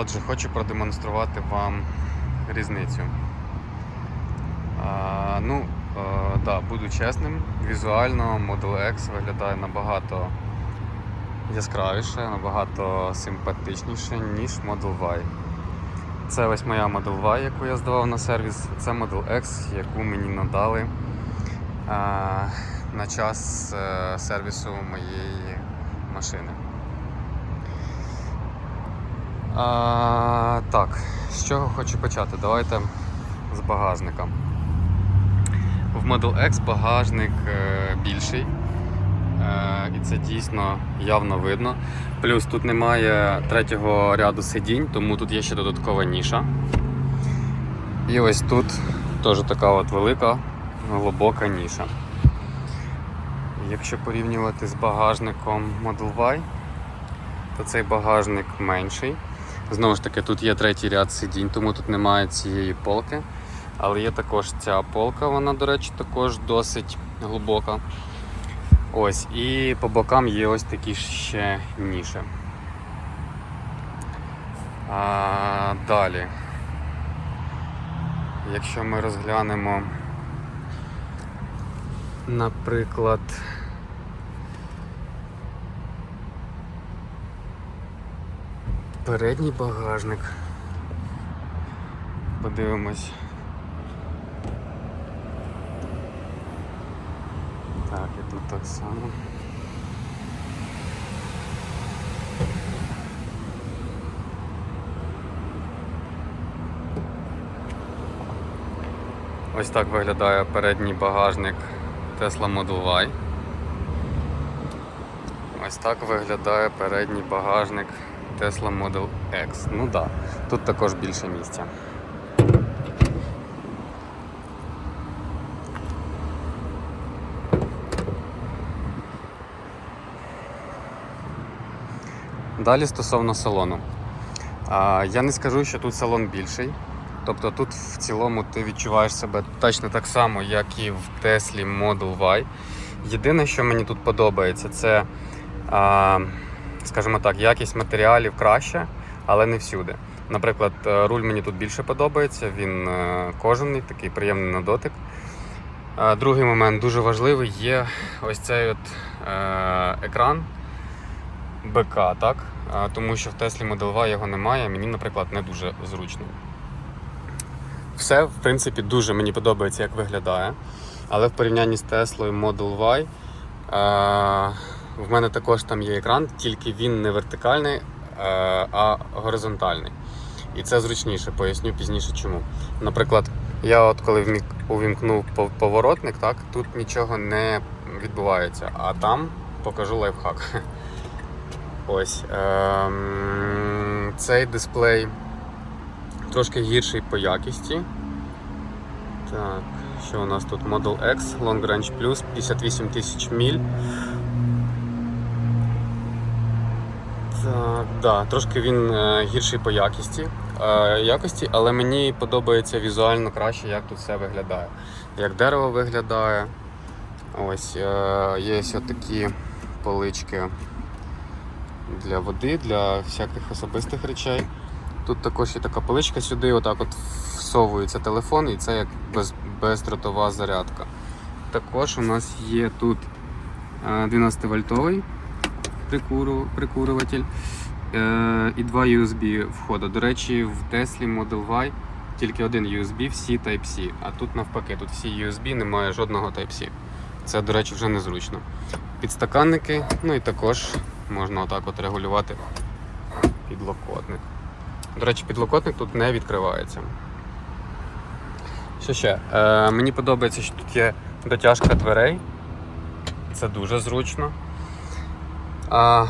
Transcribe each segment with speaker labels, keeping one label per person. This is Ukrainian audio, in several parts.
Speaker 1: Отже, хочу продемонструвати вам різницю. А, ну, е, да, буду чесним, візуально Model X виглядає набагато яскравіше, набагато симпатичніше, ніж Model Y. Це ось моя Model Y, яку я здавав на сервіс. Це Model X, яку мені надали а, на час е, сервісу моєї машини. А, так, з чого хочу почати? Давайте з багажника. В Model X багажник е, більший. Е, і це дійсно явно видно. Плюс тут немає третього ряду сидінь, тому тут є ще додаткова ніша. І ось тут теж така от велика, глибока ніша. Якщо порівнювати з багажником Model Y, то цей багажник менший. Знову ж таки, тут є третій ряд сидінь, тому тут немає цієї полки. Але є також ця полка, вона, до речі, також досить глибока. Ось, і по бокам є ось такі ще ніші. А, далі. Якщо ми розглянемо, наприклад, передній багажник. Подивимось. Так, і тут так само. Ось так виглядає передній багажник Tesla Model Y. Ось так виглядає передній багажник Tesla Model X. Ну так, да, тут також більше місця. Далі стосовно салону. Я не скажу, що тут салон більший. Тобто тут в цілому ти відчуваєш себе точно так само, як і в Теслі Model Y. Єдине, що мені тут подобається, це, а, скажімо так, якість матеріалів краще, але не всюди. Наприклад, е, руль мені тут більше подобається, він е, кожаний, такий приємний на дотик. Другий момент дуже важливий є ось цей от е, екран БК, так? Тому що в Теслі Model Y його немає, мені, наприклад, не дуже зручно. Все, в принципі, дуже мені подобається, як виглядає. Але в порівнянні з Теслою Model Y е, в мене також там є екран, тільки він не вертикальний, е, а горизонтальний. І це зручніше, поясню пізніше чому. Наприклад, я от коли увімкнув поворотник, так, тут нічого не відбувається, а там покажу лайфхак. Ось. Ем, цей дисплей трошки гірший по якісті. Так, що у нас тут Model X, Long Range Plus, 58 тисяч міль. Так, да, трошки він е, гірший по якісті, е, якості, але мені подобається візуально краще, як тут все виглядає. Як дерево виглядає. Ось е, є такі полички для води, для всяких особистих речей. Тут також є така поличка сюди, отак от всовується телефон, і це як без, бездротова зарядка. Також у нас є тут е, 12 вольтовий прикурюватель е, і два USB входи. До речі, в Теслі Model Y тільки один USB, всі Type-C, а тут навпаки, тут всі USB, немає жодного Type-C. Це, до речі, вже незручно. Підстаканники, ну і також можна отак от регулювати підлокотник. До речі, підлокотник тут не відкривається. Що ще? Е, мені подобається, що тут є дотяжка дверей. Це дуже зручно. А,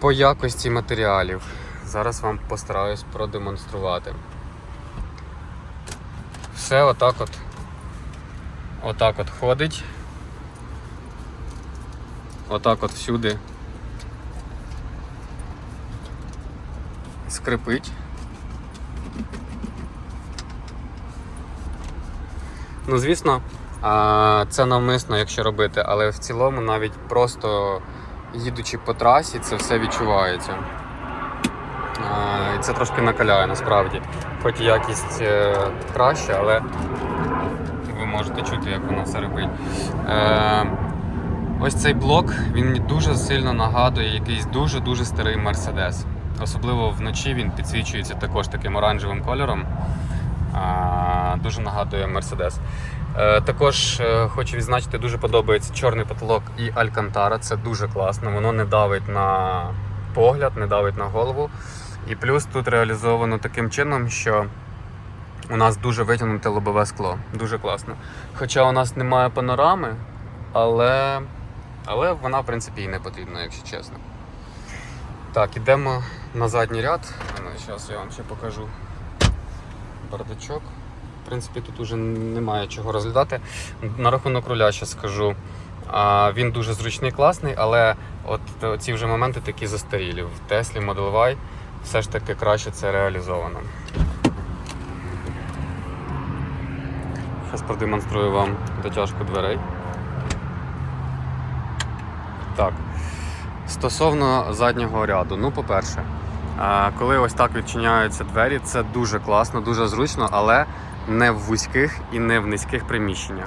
Speaker 1: по якості матеріалів. Зараз вам постараюсь продемонструвати. Все отак от. Отак от ходить. Отак от всюди. Скрипить. Ну, звісно, це навмисно, якщо робити, але в цілому навіть просто їдучи по трасі, це все відчувається. А, це трошки накаляє насправді. Хоч якість е, краща, але ви можете чути, як воно все робить. Е, ось цей блок він мені дуже сильно нагадує якийсь дуже-дуже старий Мерседес. Особливо вночі він підсвічується також таким оранжевим кольором. Дуже нагадує Мерседес. Е, також е, хочу відзначити, дуже подобається чорний потолок і Алькантара. Це дуже класно. Воно не давить на погляд, не давить на голову. І плюс тут реалізовано таким чином, що у нас дуже витягнуте лобове скло. Дуже класно. Хоча у нас немає панорами, але, але вона, в принципі, і не потрібна, якщо чесно. Так, ідемо на задній ряд. Зараз я вам ще покажу бардачок. В принципі, тут уже немає чого розглядати. На рахунок руля ще скажу. Він дуже зручний, класний, але от ці вже моменти такі застарілі. В Теслі Model Y все ж таки краще це реалізовано. Зараз продемонструю вам дотяжку дверей. Так. Стосовно заднього ряду, ну, по-перше, коли ось так відчиняються двері, це дуже класно, дуже зручно, але не в вузьких і не в низьких приміщеннях.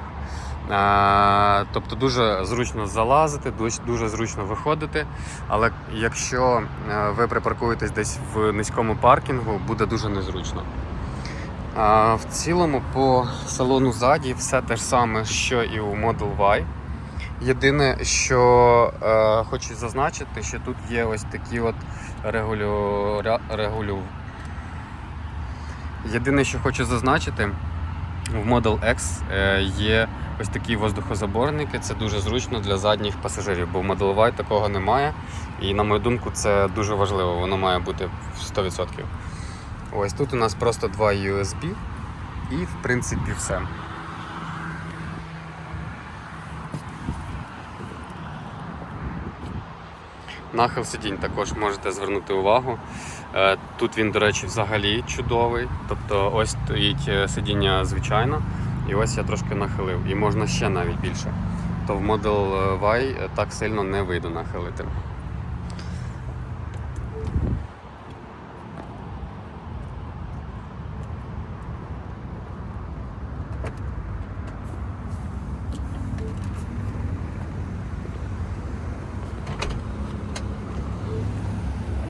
Speaker 1: А, Тобто дуже зручно залазити, дуже- зручно виходити. Але якщо е, ви припаркуєтесь десь в низькому паркінгу, буде дуже незручно. А, В цілому по салону ззаді все те ж саме, що і у Model Y. Єдине, що е, хочу зазначити, що тут є ось такі от регулю... регулю... Єдине, що хочу зазначити, в Model X е, є ось такі воздухозаборники. Це дуже зручно для задніх пасажирів, бо в Model Y такого немає. І на мою думку, це дуже важливо, воно має бути 100%. Ось тут у нас просто два USB, і в принципі все. Нахил сидінь також можете звернути увагу. Е, Тут він, до речі, взагалі чудовий. Тобто ось стоїть е, сидіння звичайно, і ось я трошки нахилив. І можна ще навіть більше. То в Model Y так сильно не вийду нахилити.